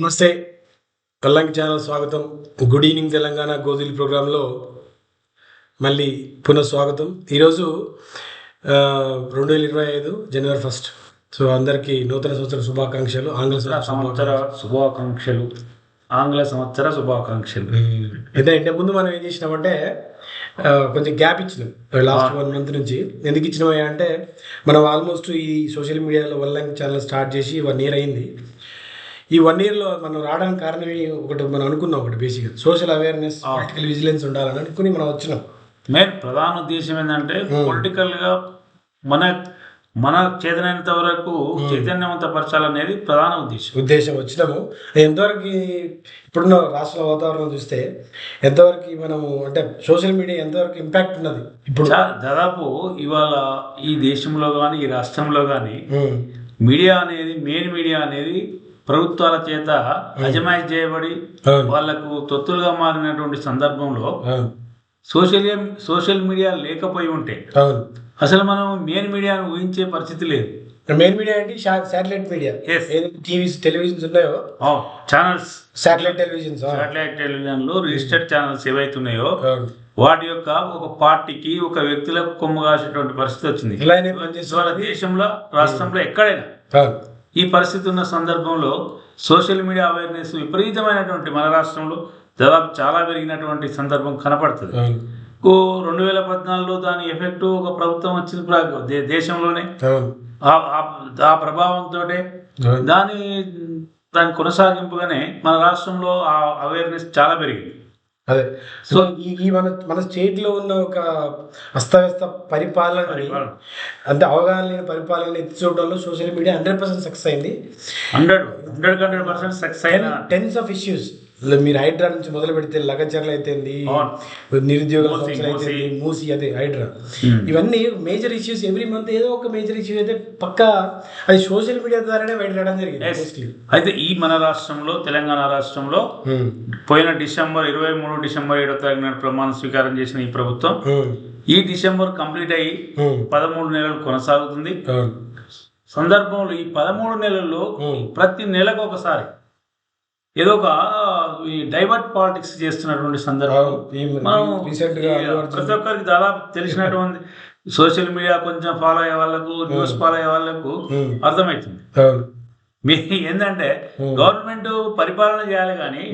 నమస్తే. కల్లంకి ఛానల్ స్వాగతం. Good evening Telangana గోధుల ప్రోగ్రాంలో మళ్ళీ పునః స్వాగతం. ఈరోజు రెండు వేల ఇరవై ఐదు జనవరి ఫస్ట్. సో అందరికీ నూతన సంవత్సర శుభాకాంక్షలు ఆంగ్ల సంవత్సర శుభాకాంక్షలు. ఆంగ్ల సంవత్సర శుభాకాంక్షలు. అయితే ఇంత ముందు మనం ఏం చేసినామంటే కొంచెం గ్యాప్ ఇచ్చినాం. లాస్ట్ వన్ మంత్ నుంచి. ఎందుకు ఇచ్చినాం అంటే మనం ఆల్మోస్ట్ ఈ సోషల్ మీడియాలో వన్ ఛానల్ స్టార్ట్ చేసి వన్ ఇయర్ అయింది. ఈ వన్ ఇయర్లో మనం రావడానికి కారణం ఏ- ఒకటి మనం అనుకున్నాం ఒకటి బేసిక్గా సోషల్ అవేర్నెస్ పొలిటికల్ విజిలెన్స్ ఉండాలని అనుకుని మనం వచ్చినాం. మెయిన్ ప్రధాన ఉద్దేశం ఏంటంటే పొలిటికల్గా మన మన చేతనైనంత వరకు చైతన్యవంతపరచాలనేది ప్రధాన ఉద్దేశం. ఉద్దేశం వచ్చినాము. ఎంతవరకు ఇప్పుడున్న రాష్ట్ర వాతావరణం చూస్తే ఎంతవరకు మనము అంటే సోషల్ మీడియా ఎంతవరకు ఇంపాక్ట్ ఉన్నది? ఇప్పుడు దాదాపు ఇవాళ ఈ దేశంలో కానీ ఈ రాష్ట్రంలో కానీ మీడియా అనేది మెయిన్ మీడియా అనేది ప్రభుత్వాల చేత అజమాయిష్ చేయబడి వాళ్ళకు తొత్తులుగా మారినటువంటి సందర్భంలో సోషల్ సోషల్ మీడియా లేకపోయి ఉంటే అసలు మనం మెయిన్ మీడియాను ఊహించే పరిస్థితి లేదు. మెయిన్ మీడియా అంటే శాటిలైట్ మీడియా. టీవీస్ టెలివిజన్స్ ఉన్నాయో? ఛానల్స్. శాటిలైట్ టెలివిజన్స్ సాటిలైట్ టెలివిజన్లు రిజిస్టర్డ్ ఛానల్స్ ఏవైతున్నాయో వాటి యొక్క ఒక పార్టీకి ఒక వ్యక్తులకు కొమ్ము కాసేటువంటి పరిస్థితి వచ్చింది. పనిచేస్తున్నది దేశంలో రాష్ట్రంలో ఎక్కడైనా ఈ పరిస్థితి ఉన్న సందర్భంలో సోషల్ మీడియా అవేర్నెస్ విపరీతమైనటువంటి మన రాష్ట్రంలో దాదాపు చాలా పెరిగినటువంటి సందర్భం కనపడుతుంది. రెండు వేల పద్నాలుగులో దాని ఎఫెక్ట్ ఒక ప్రభుత్వం వచ్చింది దేశంలోనే. ఆ- ప్రభావంతో దాని దాని కొనసాగింపుగానే మన రాష్ట్రంలో ఆ అవేర్నెస్ చాలా పెరిగింది. అదే. సో ఈ ఈ మన మన స్టేట్లో ఉన్న ఒక అస్తవ్యస్త పరిపాలన అంటే అవగాహన లేని పరిపాలన ఎత్తి చూడడంలో social media hundred percent success అయింది. Hundred hundred hundred percent success అయిన టెన్స్ ఆఫ్ ఇష్యూస్. మీరు హైడ్రా నుంచి మొదలు పెడితే లగచర్లు అయితేంది. నిరుద్యోగ మూసి, అదే హైడ్రా. ఇవన్నీ మేజర్ ఇష్యూస్ ఎవ్రీ మంత్ ఏదో ఒక మేజర్ ఇష్యూ అయితే పక్కా అది సోషల్ మీడియా ద్వారానే బయట రావడం జరిగింది అయితే ఈ మన రాష్ట్రంలో తెలంగాణ రాష్ట్రంలో పోయిన డిసెంబర్ ఇరవై మూడు డిసెంబర్ ఏడో తారీఖున ప్రమాణ స్వీకారం చేసిన ఈ ప్రభుత్వం ఈ డిసెంబర్ కంప్లీట్ అయ్యి పదమూడు నెలలు కొనసాగుతుంది. సందర్భంలో ఈ పదమూడు నెలల్లో ప్రతి నెలకు ఒకసారి ఏదో ఒక ఈ డైవర్ట్ పాలిటిక్స్ చేస్తున్నటువంటి సందర్భం. మనం ప్రతి ఒక్కరికి దాదాపు తెలిసినటువంటి సోషల్ మీడియా కొంచెం ఫాలో అయ్యే వాళ్ళకు న్యూస్ ఫాలో అయ్యే వాళ్ళకు. అర్థమవుతుంది మీ ఏంటంటే గవర్నమెంట్ పరిపాలన చేయాలి కానీ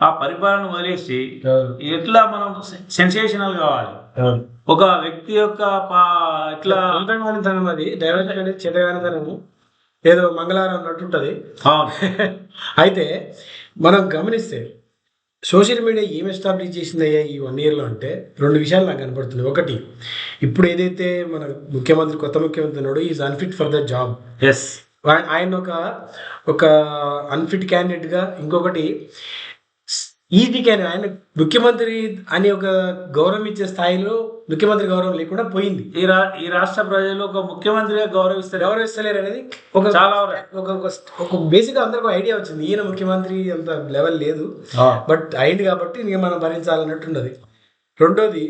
ఆ పరిపాలన వదిలేసి ఎట్లా మనం సెన్సేషనల్ కావాలి? ఒక వ్యక్తి యొక్క పా- ఎట్లా అది డైవర్ట్ అనేది చెడ్డగానితనము ఏదో మంగళవారం అన్నట్టుంటది అయితే మనం గమనిస్తే సోషల్ మీడియా ఏం ఎస్టాబ్లిష్ చేసిందయ్యా ఈ వన్ ఇయర్లో అంటే రెండు విషయాలు నాకు కనపడుతున్నాయి. ఒకటి ఇప్పుడు ఏదైతే మన ముఖ్యమంత్రి కొత్త ముఖ్యమంత్రి ఉన్నాడో is unfit for the job yes ఆయన ఒక ఒక అన్ఫిట్ క్యాండిడేట్గా ఇంకొకటి ఈజీ క్యాండిడేట్ ఆయన ముఖ్యమంత్రి అని ఒక గౌరవం ఇచ్చే స్థాయిలో ముఖ్యమంత్రి గౌరవం లేకుండా పోయింది. ఈ రా ఈ రాష్ట్ర ప్రజలు ఒక ముఖ్యమంత్రిగా గౌరవిస్తారు. గౌరవిస్తలేరు అనేది ఒక చాలా ఒక ఒక బేసిక్ అందరికి ఐడియా వచ్చింది. ఈయన ముఖ్యమంత్రి అంత లెవెల్ లేదు. బట్ అయింది కాబట్టి ఇంక మనం భరించాలన్నట్టున్నది రెండోది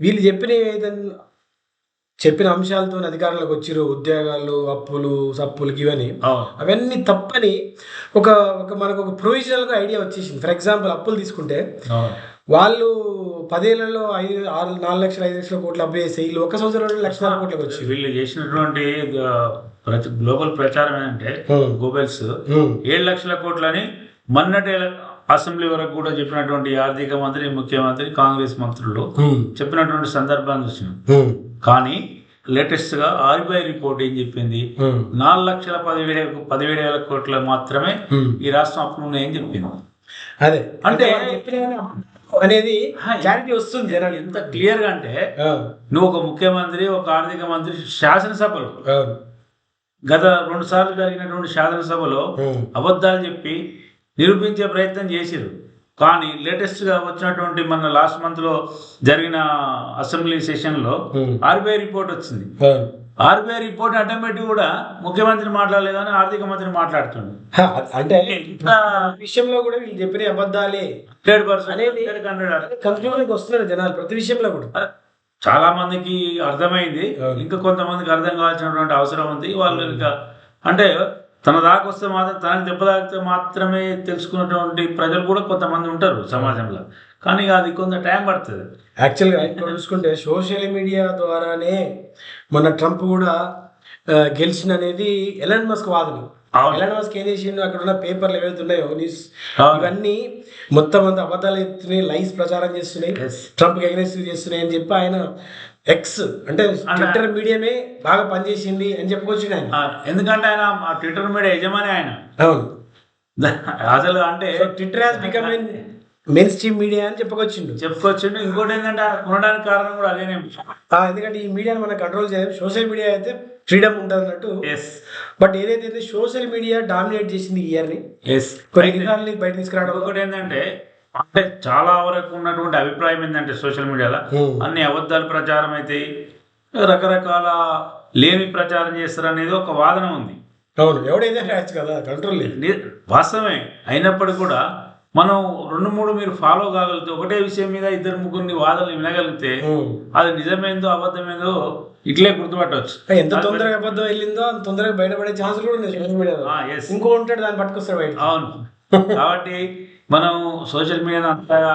వీళ్ళు చెప్పిన చెప్పిన అంశాలతో అధికారంలోకి వచ్చిరు ఉద్యోగాలు అప్పులు సప్పులు ఇవన్నీ. అవును. అవన్నీ తప్పని ఒక ఒక మనకు ఒక ప్రొవిజనల్గా ఐడియా వచ్చేసింది. ఫర్ ఎగ్జాంపుల్ అప్పులు తీసుకుంటే వాళ్ళు పదేళ్ళలో ఐదు ఆరు నాలుగు లక్షల ఐదు లక్షల కోట్లు అప్పు చేస్తే వీళ్ళు ఒక సంవత్సరంలో లక్షల కోట్లకు వచ్చి వీళ్ళు చేసినటువంటి ఆ, ప్రచ- గ్లోబల్ ప్రచారం ఏంటంటే గోబెల్స్ ఏడు లక్షల కోట్లని మొన్నటి అసెంబ్లీ వరకు కూడా చెప్పినటువంటి ఆర్థిక మంత్రి ముఖ్యమంత్రి కాంగ్రెస్ మంత్రులు చెప్పినటువంటి సందర్భాన్ని చూసినాం. కానీ లేటెస్ట్గా ఆర్బీఐ రిపోర్ట్ ఏం చెప్పింది? నాలుగు లక్షల పదివేల పదివేల వేల కోట్ల మాత్రమే ఈ రాష్ట్రం అప్పులు ఉన్నాయని చెప్పింది? అదే. అంటే అనేది క్లారిటీ వస్తుంది జనాలు ఎంత క్లియర్గా అంటే నువ్వు ఒక ముఖ్యమంత్రి ఒక ఆర్థిక మంత్రి శాసనసభలో గత రెండు సార్లు జరిగినటువంటి శాసనసభలో అబద్ధాలు చెప్పి నిరూపించే ప్రయత్నం చేసిరు కానీ లేటెస్ట్గా వచ్చినటువంటి మన లాస్ట్ మంత్లో జరిగిన అసెంబ్లీ సెషన్లో ఆర్బీఐ రిపోర్ట్ వచ్చింది. ఆర్బీఐ రిపోర్ట్ ఆటోమేటిక్ కూడా ముఖ్యమంత్రి మాట్లాడలేదు కానీ ఆర్థిక మంత్రి మాట్లాడుతుంది అంటే విషయంలో కూడా వీళ్ళు చెప్పిన అబద్ధాలే. హండ్రెడ్ పర్సెంట్ కన్క్లూజన్కి వస్తున్నారు జనాలు ప్రతి విషయంలో కూడా. చాలా మందికి అర్థమైంది. ఇంకా కొంతమందికి అర్థం కావాల్సినటువంటి అవసరం ఉంది. వాళ్ళు ఇంకా అంటే తన దాకా వస్తే మాత్రం తనకు దెబ్బతాకితే మాత్రమే తెలుసుకున్నటువంటి ప్రజలు కూడా కొంతమంది ఉంటారు సమాజంలో. కానీ అది కొంత టైం పడుతుంది. యాక్చువల్గా చూసుకుంటే సోషల్ మీడియా ద్వారానే మన ట్రంప్ కూడా గెలిచిన అనేది ఎలాన్ మస్క్ వాదన. ఎలాన్ మస్క్ ఏం చేసిండు అక్కడ ఉన్న పేపర్లు ఏవైతే ఉన్నాయో న్యూస్. ఇవన్నీ మొత్తం అంతా అబద్ధాలు ఎత్తున్నాయి లైస్ ప్రచారం చేస్తున్నాయి. ట్రంప్ అగ్రెసివ్ చేస్తున్నాయి అని చెప్పి ఆయన ఎక్స్ అంటే ట్విట్టర్ మీడియమే బాగా పనిచేసింది అని చెప్పుకొచ్చిండు ఆయన. ఎందుకంటే ఆయన ట్విట్టర్ మీడియా యజమాని ఆయన. అవును. అసలు అంటే Twitter has become mainstream media అని చెప్పుకొచ్చిండు. చెప్పుకొచ్చిండు. ఇంకోటి ఏంటంటే కొనడానికి కారణం కూడా అదేనే. ఎందుకంటే ఈ మీడియాని మనం కంట్రోల్ చేయలేం. సోషల్ మీడియా అయితే ఫ్రీడమ్ ఉంటుంది అన్నట్టు ఎస్ బట్ ఏదైతే సోషల్ మీడియా డామినేట్ చేసింది ఇయర్ని ఎస్ కొన్ని బయట తీసుకురావడం ఇంకొకటి ఏంటంటే అంటే చాలా వరకు ఉన్నటువంటి అభిప్రాయం ఏంటంటే సోషల్ మీడియాలో Hmm. అన్ని అబద్ధాలు ప్రచారం అయితే రకరకాల లేని ప్రచారం చేస్తారు అనేది ఒక వాదన ఉంది. అవును. ఎవడైతే రాయొచ్చు కదా కంట్రోల్ లేదు. వాస్తవమే. అయినప్పటికీ కూడా మనం రెండు మూడు మీరు ఫాలో కాగలిగితే ఒకటే విషయం మీద ఇద్దరు ముగ్గురిని వాదనలు వినగలిగితే. అది నిజమేందో అబద్ధమేందో ఇట్లే గుర్తుపట్టవచ్చు ఎంత తొందరగా అబద్ధం వెళ్ళిందో అంత తొందరగా బయటపడే ఛాన్స్ కూడా ఉంది సోషల్ మీడియాలో. ఇంకో ఉంటాడు దాన్ని పట్టుకొస్తాడు బయట అవును కాబట్టి మనం సోషల్ మీడియా అంతగా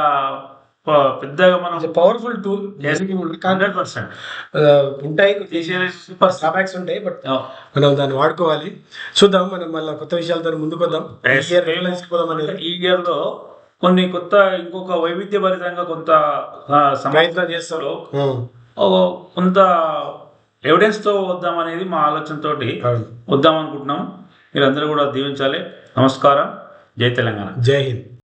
పెద్దగా మనం పవర్ఫుల్ టూల్ హండ్రెడ్ పర్సెంట్ ఉంటాయి. సూపర్ డ్రాబ్యాక్స్ ఉంటాయి బట్ మనం దాన్ని వాడుకోవాలి. చూద్దాం మనం మళ్ళీ కొత్త విషయాలతో ముందుకు వద్దాం. ఈ ఇయర్లో కొన్ని కొత్త ఇంకొక వైవిధ్యభరితంగా కొంత ప్రయత్నం చేస్తారు కొంత ఎవిడెన్స్తో వద్దాం అనేది మా ఆలోచనతోటి అవును. వద్దాం అనుకుంటున్నాం. మీరందరూ కూడా దీవించాలి. నమస్కారం. జై తెలంగాణ. జై హింద్.